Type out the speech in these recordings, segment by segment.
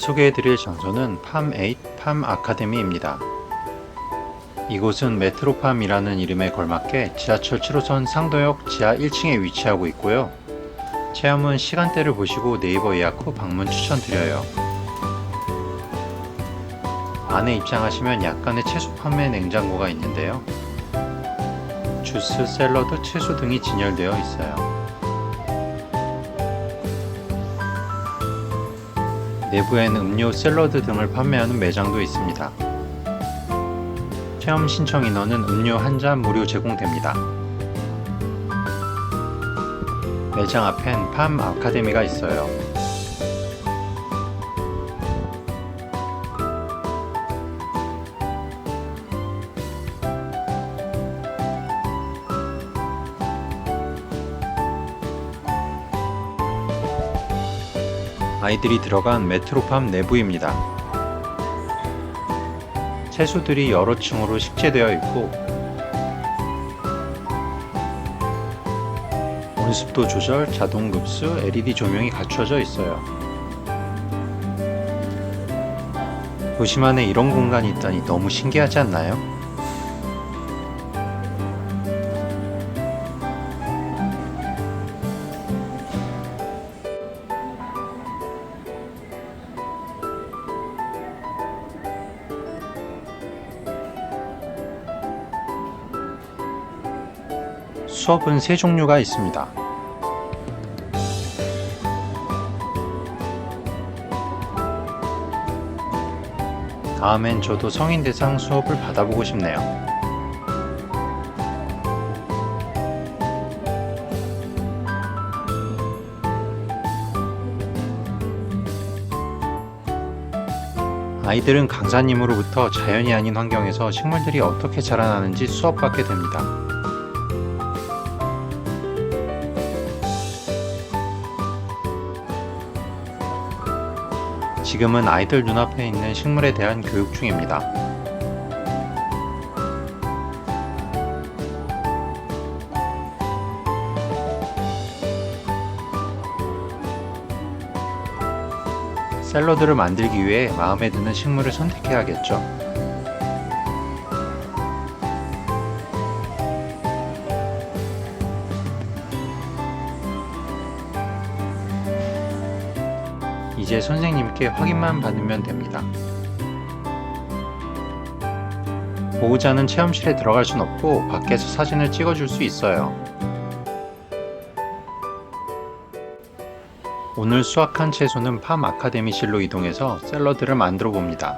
소개해드릴 장소는 팜8 팜 아카데미입니다. 이곳은 메트로팜이라는 이름에 걸맞게 지하철 7호선 상도역 지하 1층에 위치하고 있고요. 체험은 시간대를 보시고 네이버 예약 후 방문 추천드려요. 안에 입장하시면 약간의 채소 판매 냉장고가 있는데요. 주스, 샐러드, 채소 등이 진열되어 있어요. 내부엔 음료, 샐러드 등을 판매하는 매장도 있습니다. 체험 신청 인원은 음료 한 잔 무료 제공됩니다. 매장 앞엔 팜 아카데미가 있어요. 아이들이 들어간 메트로팜 내부입니다. 채소들이 여러 층으로 식재되어 있고 온습도 조절, 자동 급수, LED 조명이 갖춰져 있어요. 도심 안에 이런 공간이 있다니 너무 신기하지 않나요? 수업은 세 종류가 있습니다. 다음엔 저도 성인 대상 수업을 받아보고 싶네요. 아이들은 강사님으로부터 자연이 아닌 환경에서 식물들이 어떻게 자라나는지 수업받게 됩니다. 지금은 아이들 눈앞에 있는 식물에 대한 교육 중입니다. 샐러드를 만들기 위해 마음에 드는 식물을 선택해야겠죠. 이제 선생님께 확인만 받으면 됩니다. 보호자는 체험실에 들어갈 순 없고 밖에서 사진을 찍어줄 수 있어요. 오늘 수확한 채소는 팜 아카데미실로 이동해서 샐러드를 만들어 봅니다.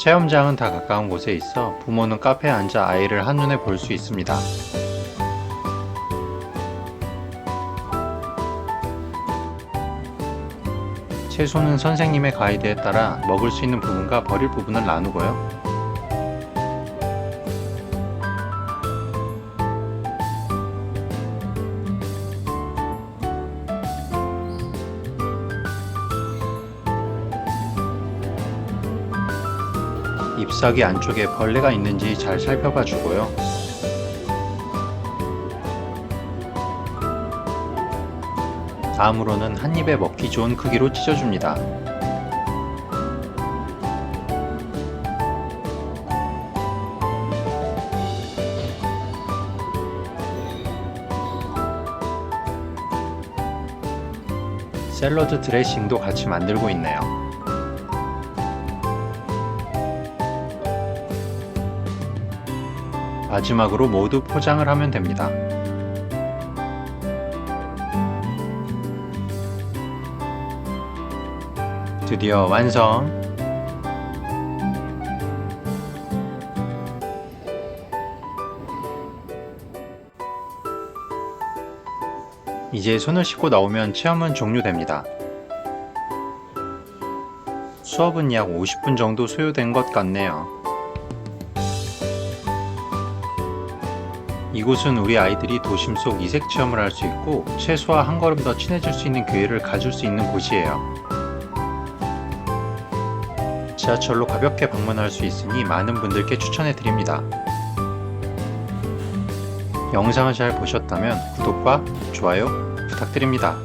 체험장은 다 가까운 곳에 있어 부모는 카페에 앉아 아이를 한눈에 볼 수 있습니다. 채소는 선생님의 가이드에 따라 먹을 수 있는 부분과 버릴 부분을 나누고요. 잎사귀 안쪽에 벌레가 있는지 잘 살펴봐 주고요. 다음으로는 한 입에 먹기 좋은 크기로 찢어줍니다. 샐러드 드레싱도 같이 만들고 있네요. 마지막으로 모두 포장을 하면 됩니다. 드디어 완성! 이제 손을 씻고 나오면 체험은 종료됩니다. 수업은 약 50분 정도 소요된 것 같네요. 이곳은 우리 아이들이 도심 속 이색 체험을 할 수 있고 채소와 한 걸음 더 친해질 수 있는 기회를 가질 수 있는 곳이에요. 지하철로 가볍게 방문할 수 있으니 많은 분들께 추천해 드립니다. 영상을 잘 보셨다면 구독과 좋아요 부탁드립니다.